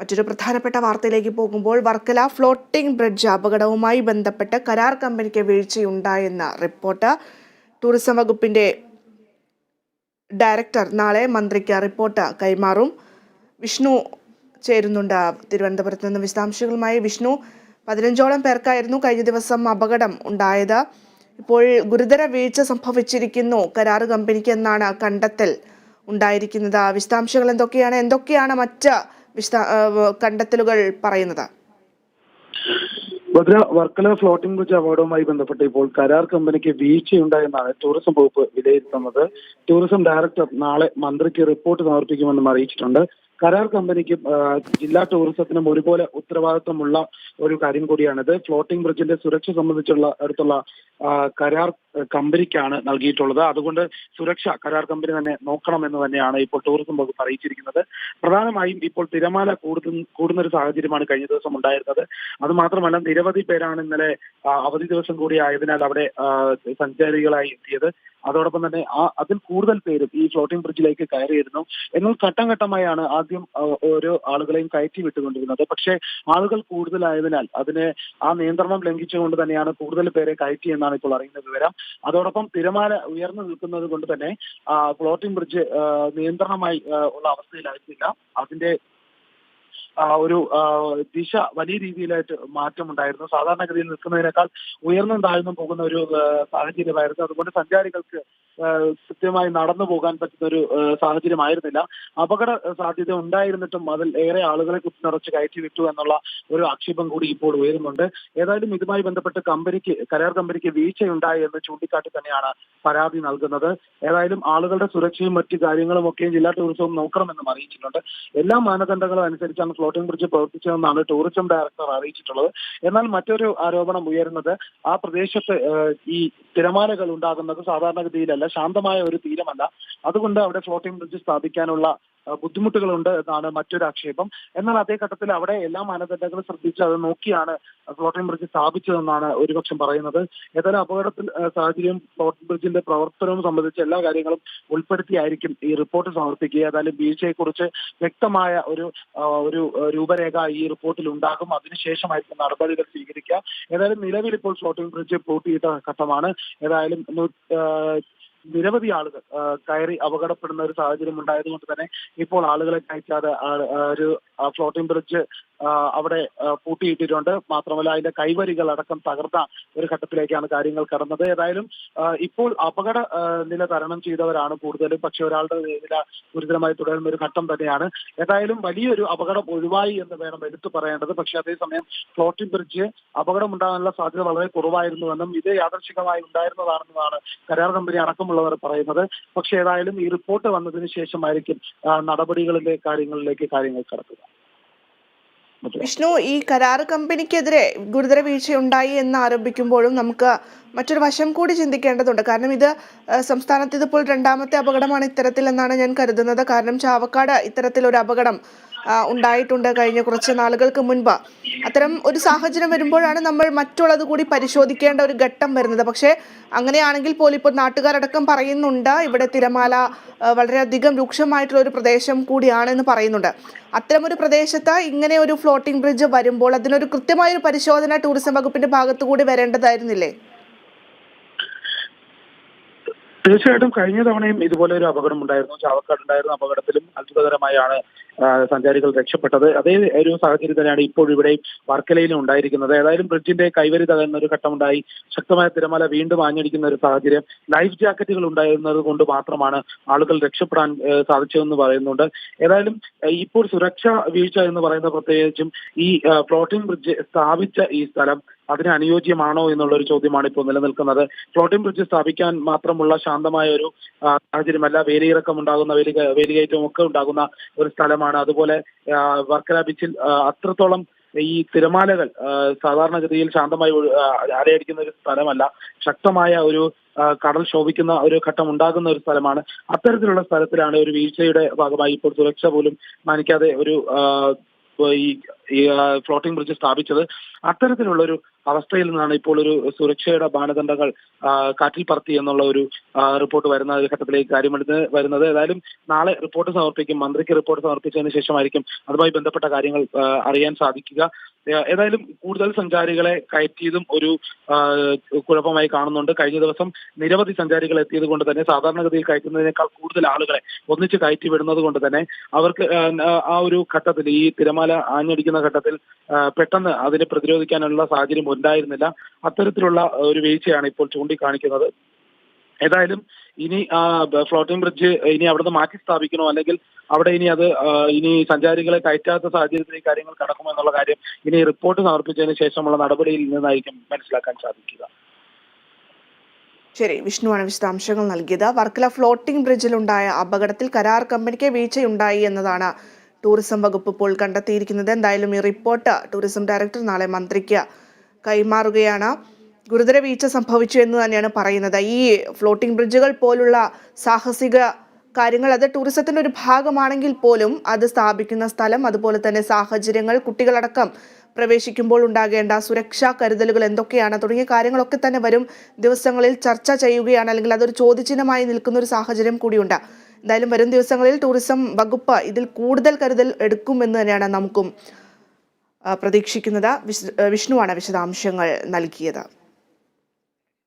മറ്റൊരു പ്രധാനപ്പെട്ട വാർത്തയിലേക്ക് പോകുമ്പോൾ വർക്കല ഫ്ലോട്ടിംഗ് ബ്രിഡ്ജ് അപകടവുമായി ബന്ധപ്പെട്ട് കരാർ കമ്പനിക്ക് വീഴ്ചയുണ്ടായെന്ന റിപ്പോർട്ട്. ടൂറിസം വകുപ്പിന്റെ ഡയറക്ടർ നാളെ മന്ത്രിക്ക് റിപ്പോർട്ട് കൈമാറും. വിഷ്ണു ചേരുന്നുണ്ട്. തിരുവനന്തപുരത്ത് നിന്ന് വിശദാംശങ്ങളുമായി വിഷ്ണു. പതിനഞ്ചോളം പേർക്കായിരുന്നു കഴിഞ്ഞ ദിവസം അപകടം ഉണ്ടായത്. ഇപ്പോൾ ഗുരുതര വീഴ്ച സംഭവിച്ചിരിക്കുന്നു. കരാർ കമ്പനിക്ക് എന്നാണ് കണ്ടെത്തൽ ഉണ്ടായിരിക്കുന്നത്. വിശദാംശങ്ങൾ എന്തൊക്കെയാണ്? എന്തൊക്കെയാണ് മറ്റ് കണ്ടെത്തലുകൾ പറയുന്നത്? ഭദ്ര വർക്കല ഫ്ലോട്ടിംഗ് ബ്രിഡ്ജ് അവാർഡുമായി ബന്ധപ്പെട്ട് ഇപ്പോൾ കരാർ കമ്പനിക്ക് വീഴ്ചയുണ്ടായെന്നാണ് ടൂറിസം വകുപ്പ് വിലയിരുത്തുന്നത്. ടൂറിസം ഡയറക്ടർ നാളെ മന്ത്രിക്ക് റിപ്പോർട്ട് സമർപ്പിക്കുമെന്നും അറിയിച്ചിട്ടുണ്ട്. കരാർ കമ്പനിക്കും ജില്ലാ ടൂറിസത്തിനും ഒരുപോലെ ഉത്തരവാദിത്വമുള്ള ഒരു കാര്യം കൂടിയാണിത്. ഫ്ലോട്ടിംഗ് ബ്രിഡ്ജിന്റെ സുരക്ഷ സംബന്ധിച്ചുള്ള അടുത്തുള്ള കരാർ കമ്പനിക്കാണ് നൽകിയിട്ടുള്ളത്. അതുകൊണ്ട് സുരക്ഷ കരാർ കമ്പനി തന്നെ നോക്കണമെന്ന് തന്നെയാണ് ഇപ്പോൾ ടൂറിസം വകുപ്പ് അറിയിച്ചിരിക്കുന്നത്. പ്രധാനമായും ഇപ്പോൾ തിരമാല കൂടുന്ന കൂടുന്ന ഒരു സാഹചര്യമാണ് കഴിഞ്ഞ ദിവസം ഉണ്ടായിരുന്നത്. അത് മാത്രമല്ല നിരവധി പേരാണ് ഇന്നലെ അവധി ദിവസം കൂടി ആയതിനാൽ അവിടെ സഞ്ചാരികളായി എത്തിയത്. അതോടൊപ്പം തന്നെ ആ അതിൽ കൂടുതൽ പേരും ഈ ഫ്ലോട്ടിംഗ് ബ്രിഡ്ജിലേക്ക് കയറിയിരുന്നു. എന്നാൽ ഘട്ടം ഘട്ടമായാണ് ആദ്യം ഓരോ ആളുകളെയും കയറ്റി വിട്ടുകൊണ്ടിരുന്നത്. പക്ഷേ ആളുകൾ കൂടുതലായതിനാൽ അതിനെ ആ നിയന്ത്രണം ലംഘിച്ചുകൊണ്ട് തന്നെയാണ് കൂടുതൽ പേരെ കയറ്റി എന്നാണ് ഇപ്പോൾ അറിയുന്ന വിവരം. അതോടൊപ്പം തിരമാല ഉയർന്നു നിൽക്കുന്നത് കൊണ്ട് തന്നെ ഫ്ലോട്ടിംഗ് ബ്രിഡ്ജ് നിയന്ത്രണമായി ഉള്ള അവസ്ഥയിലായിരുന്നില്ല. അതിന്റെ ഒരു ദിശ വലിയ രീതിയിലായിട്ട് മാറ്റമുണ്ടായിരുന്നു. സാധാരണഗതിയിൽ നിൽക്കുന്നതിനേക്കാൾ ഉയർന്നും താഴ്ന്നും പോകുന്ന ഒരു സാഹചര്യമായിരുന്നു. അതുകൊണ്ട് സഞ്ചാരികൾക്ക് കൃത്യമായി നടന്നു പോകാൻ പറ്റുന്ന ഒരു സാഹചര്യമായിരുന്നില്ല. അപകട സാധ്യത ഉണ്ടായിരുന്നിട്ടും അതിൽ ഏറെ ആളുകളെ കുത്തിനിറച്ച് കയറ്റി വിട്ടു എന്നുള്ള ഒരു ആക്ഷേപം കൂടി ഇപ്പോൾ ഉയരുന്നുണ്ട്. ഏതായാലും ഇതുമായി ബന്ധപ്പെട്ട് കമ്പനിക്ക് കരാർ കമ്പനിക്ക് വീഴ്ചയുണ്ടായി എന്ന് ചൂണ്ടിക്കാട്ടി തന്നെയാണ് പരാതി നൽകുന്നത്. ഏതായാലും ആളുകളുടെ സുരക്ഷയും മറ്റു കാര്യങ്ങളും ഒക്കെയും ജില്ലാ ടൂറിസവും നോക്കണമെന്നും അറിയിച്ചിട്ടുണ്ട്. എല്ലാ മാനദണ്ഡങ്ങളും അനുസരിച്ചാണ് ഫ്ലോട്ടിംഗ് ബ്രിഡ്ജ് പ്രവർത്തിച്ചതെന്നാണ് ടൂറിസം ഡയറക്ടർ അറിയിച്ചിട്ടുള്ളത്. എന്നാൽ മറ്റൊരു ആരോപണം ഉയരുന്നത് ആ പ്രദേശത്ത് ഈ തിരമാലകൾ ഉണ്ടാകുന്നത് സാധാരണഗതിയിലല്ല. ശാന്തമായ ഒരു തീരമല്ല. അതുകൊണ്ട് അവിടെ ഫ്ലോട്ടിംഗ് ബ്രിഡ്ജ് സ്ഥാപിക്കാനുള്ള ബുദ്ധിമുട്ടുകളുണ്ട് എന്നാണ് മറ്റൊരു ആക്ഷേപം. എന്നാൽ അതേ ഘട്ടത്തിൽ അവിടെ എല്ലാ മാനദണ്ഡങ്ങളും ശ്രദ്ധിച്ച് അത് നോക്കിയാണ് ഫ്ലോട്ടിംഗ് ബ്രിഡ്ജ് സ്ഥാപിച്ചതെന്നാണ് ഒരുപക്ഷം പറയുന്നത്. ഏതായാലും അപകടത്തിൽ സാഹചര്യം ഫ്ലോട്ടിംഗ് ബ്രിഡ്ജിന്റെ പ്രവർത്തനവും സംബന്ധിച്ച് എല്ലാ കാര്യങ്ങളും ഉൾപ്പെടുത്തിയായിരിക്കും ഈ റിപ്പോർട്ട് സമർപ്പിക്കുക. ഏതായാലും വീഴ്ചയെക്കുറിച്ച് വ്യക്തമായ ഒരു ഒരു രൂപരേഖ ഈ റിപ്പോർട്ടിൽ ഉണ്ടാകും. അതിനുശേഷമായിരിക്കും നടപടികൾ സ്വീകരിക്കുക. ഏതായാലും നിലവിൽ ഇപ്പോൾ ഫ്ലോട്ടിംഗ് ബ്രിഡ്ജ് പൂട്ടിയിട്ട ഘട്ടമാണ്. ഏതായാലും നിരവധി ആളുകൾ കയറി അപകടപ്പെടുന്ന ഒരു സാഹചര്യം ഉണ്ടായതുകൊണ്ട് തന്നെ ഇപ്പോൾ ആളുകളെ കയറ്റാതെ ഒരു ഫ്ലോട്ടിംഗ് ബ്രിഡ്ജ് അവിടെ പൂട്ടിയിട്ടിട്ടുണ്ട്. മാത്രമല്ല അതിന്റെ കൈവരികൾ അടക്കം തകർന്ന ഒരു ഘട്ടത്തിലേക്കാണ് കാര്യങ്ങൾ കടന്നത്. ഏതായാലും ഇപ്പോൾ അപകട നില തരണം ചെയ്തവരാണ് കൂടുതലും. പക്ഷെ ഒരാളുടെ നില ഗുരുതരമായി തുടരുന്ന ഒരു ഘട്ടം തന്നെയാണ്. ഏതായാലും വലിയൊരു അപകടം ഒഴിവായി എന്ന് വേണം എടുത്തു പറയേണ്ടത്. പക്ഷെ അതേസമയം ഫ്ലോട്ടിംഗ് ബ്രിഡ്ജ് അപകടം ഉണ്ടാകാനുള്ള സാധ്യത വളരെ കുറവായിരുന്നുവെന്നും ഇത് യാദർശികമായി ഉണ്ടായിരുന്നതാണെന്നുമാണ് കരാർ കമ്പനി അടക്കമുള്ളവർ പറയുന്നത്. പക്ഷേ ഏതായാലും ഈ റിപ്പോർട്ട് വന്നതിന് ശേഷമായിരിക്കും നടപടികളിലെ കാര്യങ്ങളിലേക്ക് കാര്യങ്ങൾ കടക്കുക. വിഷ്ണു ഈ കരാർ കമ്പനിക്കെതിരെ ഗുരുതര വീഴ്ചയുണ്ടായി എന്ന് ആരോപിക്കുമ്പോഴും നമുക്ക് മറ്റൊരു വശം കൂടി ചിന്തിക്കേണ്ടതുണ്ട്. കാരണം ഇത് സംസ്ഥാനത്ത് ഇതിപ്പോൾ രണ്ടാമത്തെ അപകടമാണ് ഇത്തരത്തിൽ എന്നാണ് ഞാൻ കരുതുന്നത്. കാരണം ചാവക്കാട് ഇത്തരത്തിലൊരു അപകടം ഉണ്ടായിട്ടുണ്ട് കഴിഞ്ഞ കുറച്ച് നാളുകൾക്ക് മുൻപ്. അത്തരം ഒരു സാഹചര്യം വരുമ്പോഴാണ് നമ്മൾ മറ്റുള്ളത് കൂടി പരിശോധിക്കേണ്ട ഒരു ഘട്ടം വരുന്നത്. പക്ഷേ അങ്ങനെയാണെങ്കിൽ പോലും ഇപ്പോൾ നാട്ടുകാരടക്കം പറയുന്നുണ്ട് ഇവിടെ തിരമാല വളരെയധികം രൂക്ഷമായിട്ടുള്ള ഒരു പ്രദേശം കൂടിയാണെന്ന് പറയുന്നുണ്ട്. അത്തരമൊരു പ്രദേശത്ത് ഇങ്ങനെ ഒരു ഫ്ലോട്ടിംഗ് ബ്രിഡ്ജ് വരുമ്പോൾ അതിനൊരു കൃത്യമായ ഒരു പരിശോധന ടൂറിസം വകുപ്പിന്റെ ഭാഗത്തുകൂടി വരേണ്ടതായിരുന്നില്ലേ? തീർച്ചയായിട്ടും കഴിഞ്ഞ തവണയും ഇതുപോലെ ഒരു അപകടം ഉണ്ടായിരുന്നു. ചാവക്കാട് ഉണ്ടായിരുന്ന അപകടത്തിലും അത്ഭുതകരമായാണ് സഞ്ചാരികൾ രക്ഷപ്പെട്ടത്. അതേ ഒരു സാഹചര്യം തന്നെയാണ് ഇപ്പോൾ ഇവിടെ വർക്കലയിലും ഉണ്ടായിരിക്കുന്നത്. ഏതായാലും ബ്രിഡ്ജിന്റെ കൈവരി തകർന്ന ഒരു ഘട്ടമുണ്ടായി. ശക്തമായ തിരമല വീണ്ടും ആഞ്ഞടിക്കുന്ന ഒരു സാഹചര്യം. ലൈഫ് ജാക്കറ്റുകൾ ഉണ്ടായിരുന്നത് കൊണ്ട് മാത്രമാണ് ആളുകൾ രക്ഷപ്പെടാൻ സാധിച്ചതെന്ന് പറയുന്നുണ്ട്. ഏതായാലും ഇപ്പോൾ സുരക്ഷാ വീഴ്ച എന്ന് പറയുന്ന പ്രത്യേകിച്ചും ഈ ഫ്ലോട്ടിംഗ് ബ്രിഡ്ജ് സ്ഥാപിച്ച ഈ സ്ഥലം അതിന് അനുയോജ്യമാണോ എന്നുള്ള ഒരു ചോദ്യമാണ് ഇപ്പോൾ നിലനിൽക്കുന്നത്. ഫ്ലോട്ടിംഗ് ബ്രിഡ്ജ് സ്ഥാപിക്കാൻ മാത്രമുള്ള ശാന്തമായ ഒരു സാഹചര്യമല്ല. വേലിയിറക്കം ഉണ്ടാകുന്ന വേലി വേലികയറ്റവും ഒക്കെ ഉണ്ടാകുന്ന ഒരു സ്ഥലമാണ്. അതുപോലെ വർക്കല ബീച്ചിൽ അത്രത്തോളം ഈ തിരമാലകൾ സാധാരണഗതിയിൽ ശാന്തമായി അലയടിക്കുന്ന ഒരു സ്ഥലമല്ല. ശക്തമായ ഒരു കടൽ ശോഭിക്കുന്ന ഒരു ഘട്ടം ഉണ്ടാകുന്ന ഒരു സ്ഥലമാണ്. അത്തരത്തിലുള്ള സ്ഥലത്തിലാണ് ഒരു വീഴ്ചയുടെ ഭാഗമായി ഇപ്പോൾ സുരക്ഷ പോലും മാനിക്കാതെ ഒരു ഈ ഈ ഫ്ലോട്ടിംഗ് ബ്രിഡ്ജ് സ്ഥാപിച്ചത്. അത്തരത്തിലുള്ള ഒരു അവസ്ഥയിൽ നിന്നാണ് ഇപ്പോൾ ഒരു സുരക്ഷയുടെ മാനദണ്ഡങ്ങൾ കാറ്റിൽ പറത്തി എന്നുള്ള ഒരു റിപ്പോർട്ട് വരുന്ന ഘട്ടത്തിലേക്ക് കാര്യമെടുത്ത് വരുന്നത്. ഏതായാലും നാളെ റിപ്പോർട്ട് സമർപ്പിക്കും. മന്ത്രിക്ക് റിപ്പോർട്ട് സമർപ്പിച്ചതിന് ശേഷമായിരിക്കും അതുമായി ബന്ധപ്പെട്ട കാര്യങ്ങൾ അറിയാൻ സാധിക്കുക. ഏതായാലും കൂടുതൽ സഞ്ചാരികളെ കയറ്റിയതും ഒരു കുഴപ്പമായി കാണുന്നുണ്ട്. കഴിഞ്ഞ ദിവസം നിരവധി സഞ്ചാരികൾ എത്തിയത് കൊണ്ട് തന്നെ സാധാരണഗതിയിൽ കയറ്റുന്നതിനേക്കാൾ കൂടുതൽ ആളുകളെ ഒന്നിച്ച് കയറ്റി വിടുന്നത് കൊണ്ട് തന്നെ അവർക്ക് ആ ഒരു ഘട്ടത്തിൽ ഈ തിരമാല ആഞ്ഞടിക്കുന്ന ഘട്ടത്തിൽ പെട്ടെന്ന് അതിനെ പ്രതിരോധിക്കാനുള്ള സാഹചര്യം ഉണ്ടായിരുന്നില്ല. അത്തരത്തിലുള്ള ഒരു വീഴ്ചയാണ് ഇപ്പോൾ ചൂണ്ടിക്കാണിക്കുന്നത്. ഏതായാലും ഇനി ഫ്ലോട്ടിംഗ് ബ്രിഡ്ജ് ഇനി അവിടുന്ന് മാറ്റി സ്ഥാപിക്കണോ അല്ലെങ്കിൽ അവിടെ ഇനി അത് ഇനി സഞ്ചാരികളെ കയറ്റാത്ത സാഹചര്യത്തിൽ ഈ കാര്യങ്ങൾ കടക്കുമോ എന്നുള്ള കാര്യം ഇനി റിപ്പോർട്ട് സമർപ്പിച്ചതിന് ശേഷമുള്ള നടപടിയിൽ നിന്നായിരിക്കും മനസ്സിലാക്കാൻ സാധിക്കുക. ശരി വിഷ്ണുവാണ് വിശദാംശങ്ങൾ നൽകിയത്. വർക്കല ഫ്ലോട്ടിംഗ് ബ്രിഡ്ജിലുണ്ടായ അപകടത്തിൽ കരാർ കമ്പനിക്ക് വീഴ്ചയുണ്ടായി എന്നതാണ് ടൂറിസം വകുപ്പ് ഇപ്പോൾ കണ്ടെത്തിയിരിക്കുന്നത്. എന്തായാലും ഈ റിപ്പോർട്ട് ടൂറിസം ഡയറക്ടർ നാളെ മന്ത്രിക്ക് കൈമാറുകയാണ്. ഗുരുതര വീഴ്ച സംഭവിച്ചു എന്ന് തന്നെയാണ് പറയുന്നത്. ഈ ഫ്ലോട്ടിംഗ് ബ്രിഡ്ജുകൾ പോലുള്ള സാഹസിക കാര്യങ്ങൾ അത് ടൂറിസത്തിന്റെ ഒരു ഭാഗമാണെങ്കിൽ പോലും അത് സ്ഥാപിക്കുന്ന സ്ഥലം അതുപോലെ തന്നെ സാഹചര്യങ്ങൾ കുട്ടികളടക്കം പ്രവേശിക്കുമ്പോൾ ഉണ്ടാകേണ്ട സുരക്ഷാ കരുതലുകൾ എന്തൊക്കെയാണ്? തുടങ്ങിയ കാര്യങ്ങളൊക്കെ തന്നെ വരും ദിവസങ്ങളിൽ ചർച്ച ചെയ്യുകയാണ്. അല്ലെങ്കിൽ അതൊരു ചോദ്യചിഹ്നമായി നിൽക്കുന്ന ഒരു സാഹചര്യം കൂടിയുണ്ട്. എന്തായാലും വരും ദിവസങ്ങളിൽ ടൂറിസം വകുപ്പ് ഇതിൽ കൂടുതൽ കരുതൽ എടുക്കുമെന്ന് തന്നെയാണ് നമുക്കും പ്രതീക്ഷിക്കുന്നത്. വിഷ്ണുവാണ് വിശദാംശങ്ങൾ നൽകിയത്.